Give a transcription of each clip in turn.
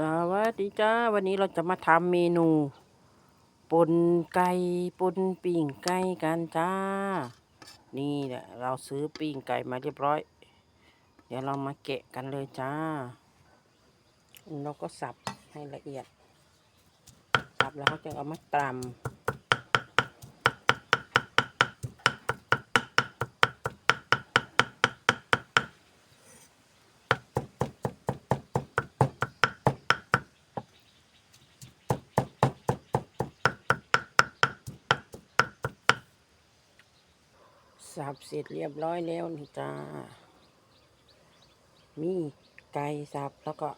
สวัสดีจ้า วันนี้เราจะมาทำเมนูปนไก่ปนปิ่งไก่กันจ้า นี่แหละเราซื้อปิ่งไก่มาเรียบร้อย เดี๋ยวเรามาแกะกันเลยจ้า เราก็สับให้ละเอียด สับแล้วเขาจะเอามาตำ สับเสร็จเรียบร้อยแล้วนี่จ้า มีไก่สับแล้วก็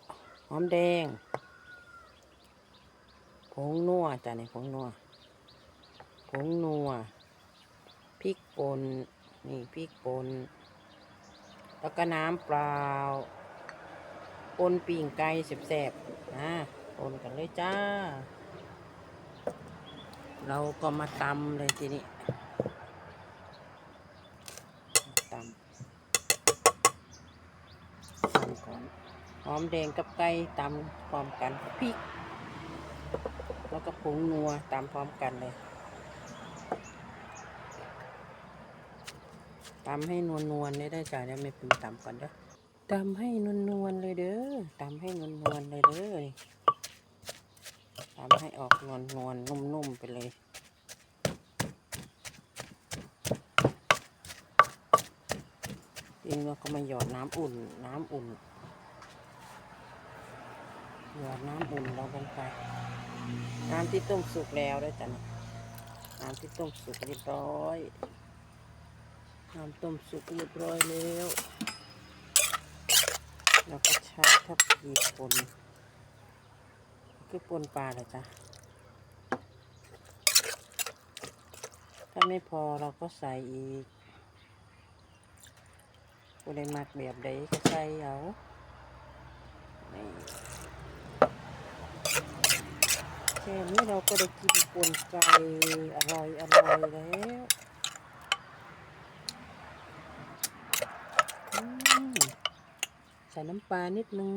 หอมแดง ผงนัวจ้ะนี่ผงนัว ผงนัว พริกป่น นี่พริกป่น แล้วก็น้ำเปล่าปนปิ่งไก่แสบๆนะปนกันเลยจ้า เราก็มาตำเลยทีนี้ ตำตำก่อนห อมแดงกับไก่ตำพร้อมกันพริก แล้วก็ผงนัวตำพร้อมกันเลยตำให้นวลนวลๆเลยได้จ้ะเดี๋ยวไม่พิมพ์ตำก่อนเด้อตำให้นวลนวลเลยเด้อตำให้นวลนวลเลยเด้อตำให้ออกนวลนวลนุ่มๆไปเลยทีนี้เราก็มาหยอดน้ำอุ่นน้ำอุ่น หยอดน้ำอุ่นเราลงไป น้ำที่ต้มสุกแล้วได้จ้ะนะน้ำที่ต้มสุกเรียบร้อย น้ำต้มสุกเรียบร้อยแล้วเราก็ใช้ทับพีปนคือปนปลาเลยจ้ะ ถ้าไม่พอเราก็ใส่อีกผู้ใดมักแบบใดก็ใส่เอานี่แค่นี้เราก็ได้กินปนไก่อร่อยอร่อยแล้วใส่น้ำปลานิดนึง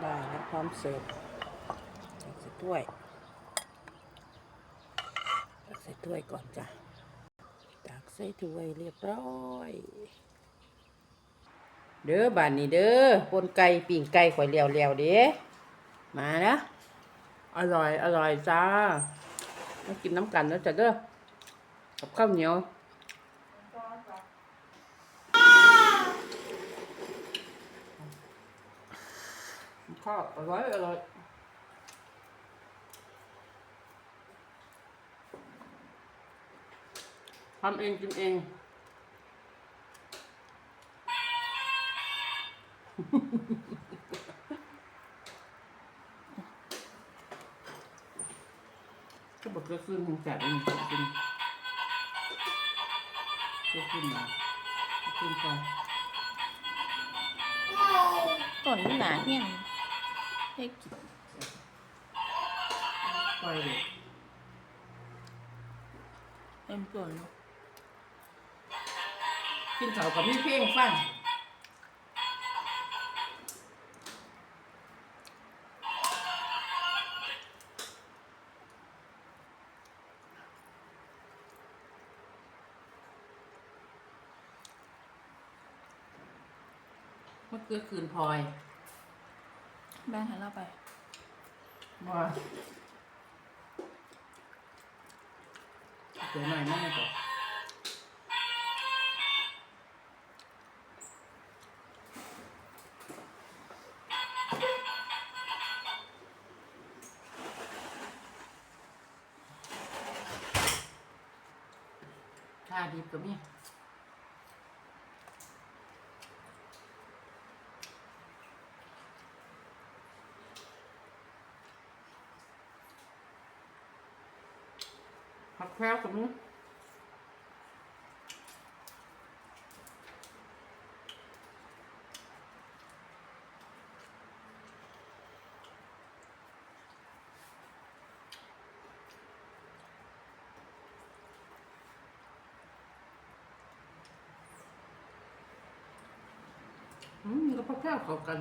ได้แล้วพร้อมเสิร์ฟใส่ถ้วย ตักใส่ถ้วยก่อนจ้ะ ตักใส่ถ้วยเรียบร้อย เด้อบานนี้เด้อปนไก่ปิ่งไก่ข่อยเลียวเลียวๆเด้มานะ อร่อยอร่อยจ้ามากินน้ำกันแล้วจ้ะเด้อ กับข้าวเหนียวข้าวอร่อยอร่อย ทำเองกินเอง ก็บอกจะขึ้นคงแสบเองขึ้นจะขึ้นมาขึ้นไปต้นหนาเฮียนเฮ็ดไปเลยเต็มต้นเนาะ กินข้าวกับมีเพลงฟังเมื่อคืนคืนพลอยแบ่งให้เราไป ว่าเดี๋ยวหน่อยนั่นก่อน ค่าดีก็มีผักแพรวก็มี อืมก็พอแพ้วเข้ากัน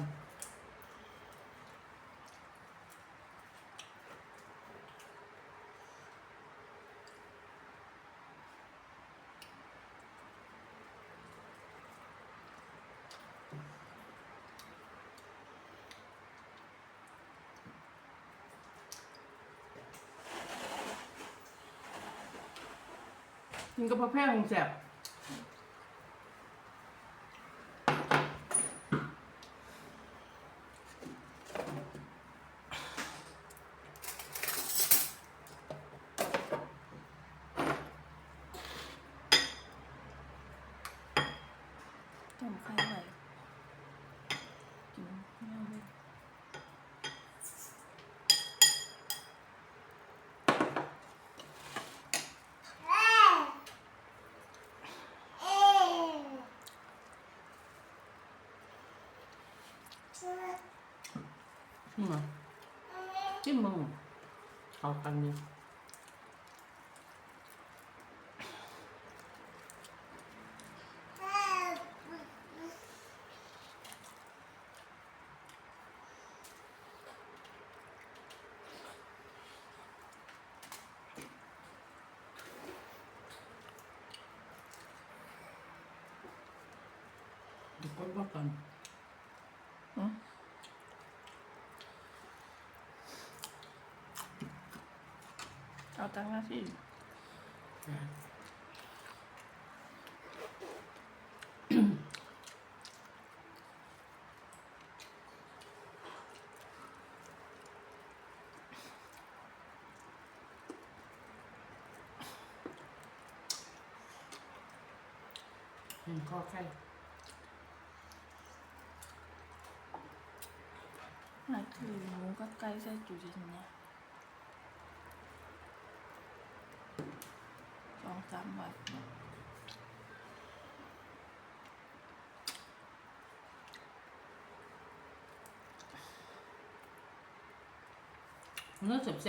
มันก็พอแพ้วคงแสบ ต้มไข่ไว้กินแม่เลยนี่มาจิ้มมึงเข้ากันเนี่ยเดี๋ยวก็ว่ากันเอาตังค์มาสิหนึ่งข้อไข่นั่ นคือหมูกับไก่ใส่จุดินเนี่ยสองสามวันเนื้อแ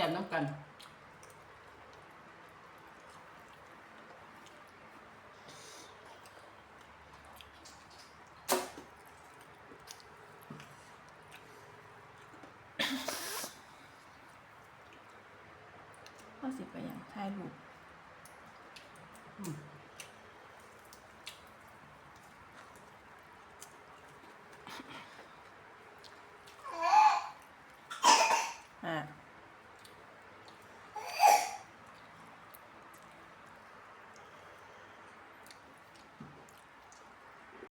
สิไปอย่างถ่ายรูป